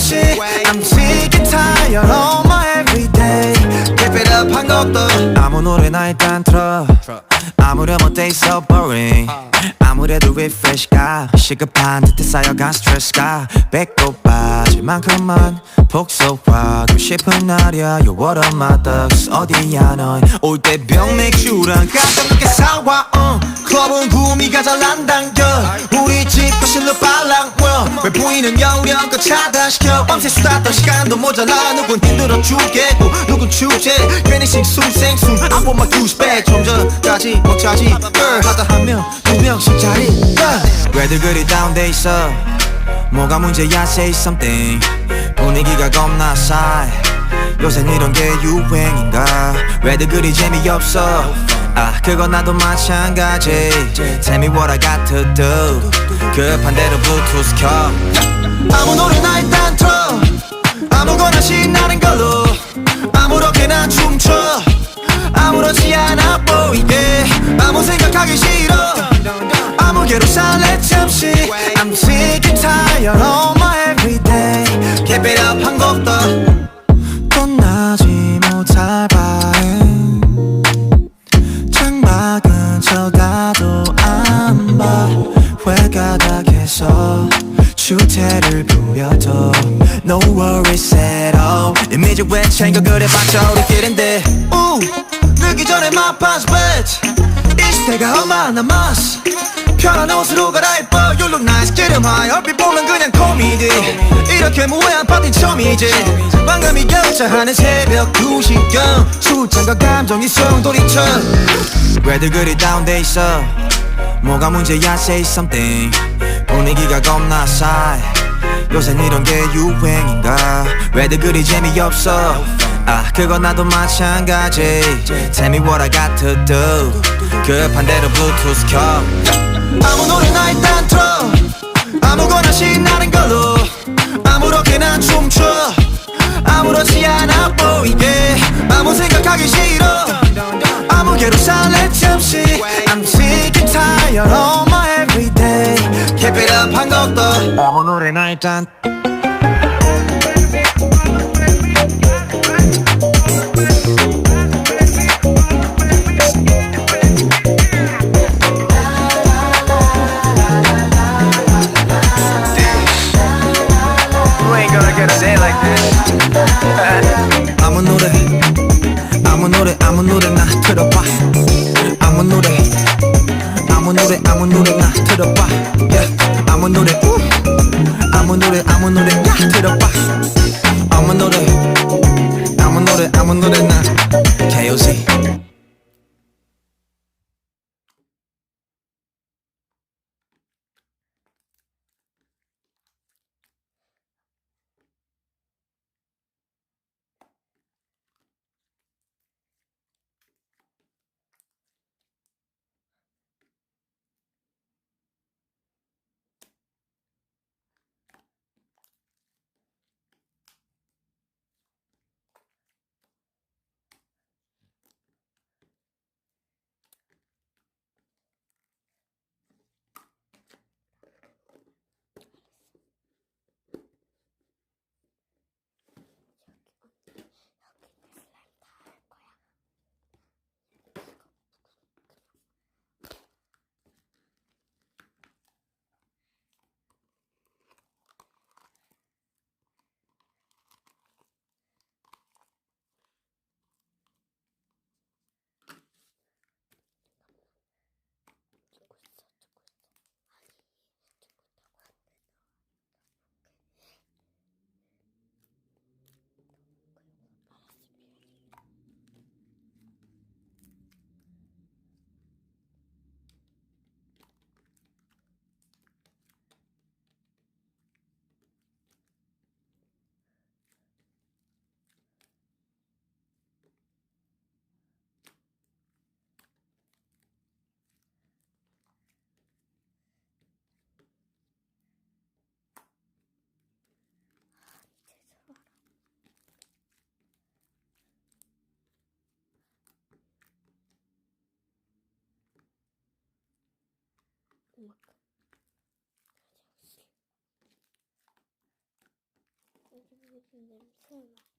잠시 I'm sick and tired of my everyday Keep it up 한 것도 아무 노래나 일단 틀어 아무렴 어때 so boring? 아무래도 refresh가 시급한 듯해 쌓여간 스트레스가 배꼽 빠질 만큼만 복속하고 싶은 날이야. You're one my thugs 어디야 넌올때 병 맥주랑 가볍게 사와 uh. 클럽은 구미가 잘 안 당겨. 우리 집 거실로 빨랑 왜 보이는 여우령껏 차단시켜? 밤새 수다 떨 시간도 모자라. 누군 힘들어 죽겠고 누군 축제? 괜히 식수생수 I want my douche back 좀 전까지 먹자지 girl 하다 한명두 명씩 자리. 왜들 그리 다운돼 있어? 뭐가 문제야 say something. 분위기가 겁나 싸해. 요새 이런 게 유행인가? 왜들 그리 재미없어? 아 그건 나도 마찬가지. Tell me what I got to do 급한 대로 블루투스 켜. 아무 노래나 일단 틀어. 아무거나 신나는 걸로. 아무렇게나 춤춰. 아무렇지 않아 생각하기 싫어. 아무개로 살래 잠시. I'm sick and tired of my everyday. Keep it up 한 곡도. 떠나지 못할 바에 창밖은 쳐다도 안봐. 회가닥해서 주태를 부려도 No worries at all. 이미지 외창거 그래봤자 우리끼린데. 우 늦기 전에 my pants bitch 이 시대가 얼마 남았어. 편한 옷으로 갈아입어. You look nice. 기름하여 얼핏 보면 그냥 코미디. 이렇게 무해한 파티 처음이지. 방금이 결차하는 새벽 2시경. 술잔과 감정이 소용돌이쳐. 왜들 그리 다운돼 있어? 뭐가 문제야 say something. 분위기가 겁나 싸해. 요새 이런 게 유행인가? 왜들 그리 재미없어 아 그건 나도 마찬가지. Tell me what I got to do 급한 대로 블루투스 켜. 아무 노래나 일단 틀어. 아무거나 신나는 걸로. 아무렇게나 춤춰. 아무렇지 않아 보이게. 아무 생각하기 싫어. 아무개로 살래 잠시 I'm sick and tired of my everyday. Keep it up 한 것도. 아무 노래나 일단 노래 아무 노래나 틀어봐 yeah. 아무 노래 무슨 냄새나?